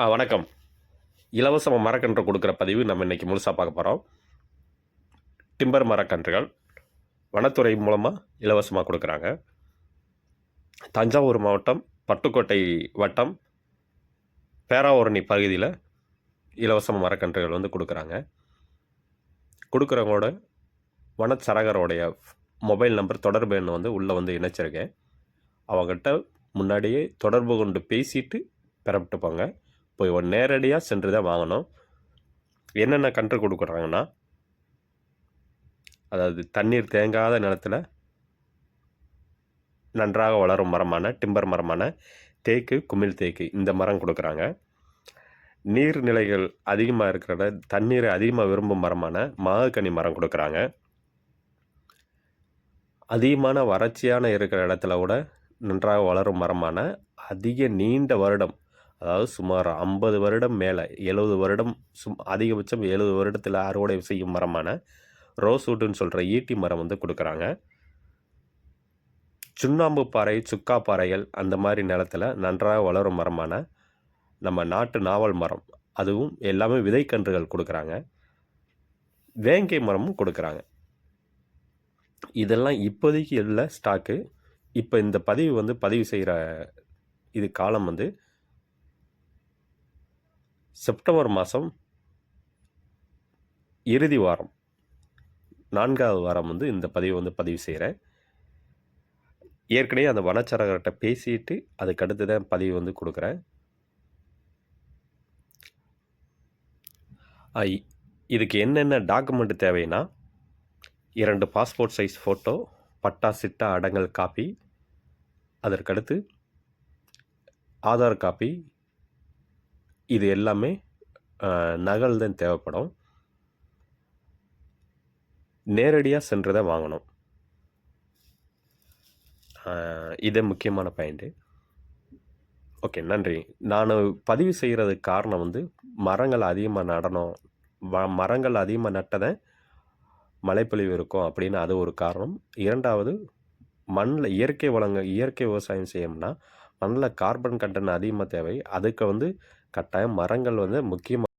ஆ வணக்கம். இலவச மரக்கன்று கொடுக்குற பதிவு நம்ம இன்றைக்கி முழுசாக பார்க்க போகிறோம் டிம்பர் மரக்கன்றுகள் வனத்துறை மூலமாக இலவசமாக கொடுக்குறாங்க. தஞ்சாவூர் மாவட்டம் பட்டுக்கோட்டை வட்டம் பேராவூரணி பகுதியில் இலவச மரக்கன்றுகள் வந்து கொடுக்குறாங்க. கொடுக்குறவங்களோட வனச்சரகரோடைய மொபைல் நம்பர் தொடர்பு எண் வந்து உள்ளே வந்து இணைச்சிருக்கேன். அவங்ககிட்ட முன்னாடியே தொடர்பு கொண்டு பேசிட்டு பெறப்பட்டுப்பாங்க போய் ஒன் நேரடியாக சென்று தான் வாங்கணும். என்னென்ன கன்று கொடுக்குறாங்கன்னா அதாவது தண்ணீர் தேங்காத நிலத்தில் நன்றாக வளரும் மரமான டிம்பர் மரமான தேக்கு குமிழ் தேக்கு இந்த மரம் கொடுக்குறாங்க. நீர்நிலைகள் அதிகமாக இருக்கிற இட- தண்ணீரை அதிகமாக விரும்பும் மரமான மாகக்கனி மரம் கொடுக்குறாங்க. அதிகமான வறட்சியான இருக்கிற இடத்துல கூட நன்றாக வளரும் மரமான அதிக நீண்ட வருடம் அதாவது சுமார் ஐம்பது வருடம் மேலே எழுபது வருடம் சும் அதிகபட்சம் எழுபது வருடத்தில் அறுவடை செய்யும் மரமான ரோஸ்வுட்டுன்னு சொல்கிற ஈட்டி மரம் வந்து கொடுக்குறாங்க. சுண்ணாம்பு பாறை சுக்கா பாறைகள் அந்த மாதிரி நிலத்தில் நன்றாக வளரும் மரமான நம்ம நாட்டு நாவல் மரம். அதுவும் எல்லாமே விதைக்கன்றுகள் கொடுக்குறாங்க. வேங்கை மரமும் கொடுக்குறாங்க. இதெல்லாம் இப்போதைக்கு இல்லை ஸ்டாக்கு இப்போ இந்த பதிவு வந்து பதிவு செய்கிற இது காலம் வந்து செப்டம்பர் மாதம் இறுதி வாரம் நான்காவது வாரம் வந்து இந்த பதிவை வந்து பதிவு செய்கிறேன். ஏற்கனவே அந்த வனச்சரகர்கிட்ட பேசிட்டு அதுக்கடுத்து தான் பதிவு வந்து கொடுக்குறேன். இதுக்கு என்னென்ன டாக்குமெண்ட் தேவைன்னா இரண்டு passport size photo patta chitta அடங்கல் காப்பி அதற்கடுத்து ஆதார் காப்பி இது எல்லாமே நகல் தான் தேவைப்படும். நேரடியாக சென்று தான் வாங்கணும் இது முக்கியமான பாயிண்ட்டு ஓகே நன்றி. நான் பதிவு செய்கிறதுக்கு காரணம் வந்து மரங்கள் அதிகமாக நடணும். வ மரங்கள் அதிகமாக நட்டதை மழைப்பொழிவு இருக்கும் அப்படின்னு அது ஒரு காரணம். இரண்டாவது மண்ணில் இயற்கை வளங்கள் இயற்கை விவசாயம் செய்யணும்னா மண்ணில் கார்பன் கண்டென்ட் அதிகமாக தேவை. அதுக்கு வந்து கட்டாயம் மரங்கள் வந்து முக்கியமாக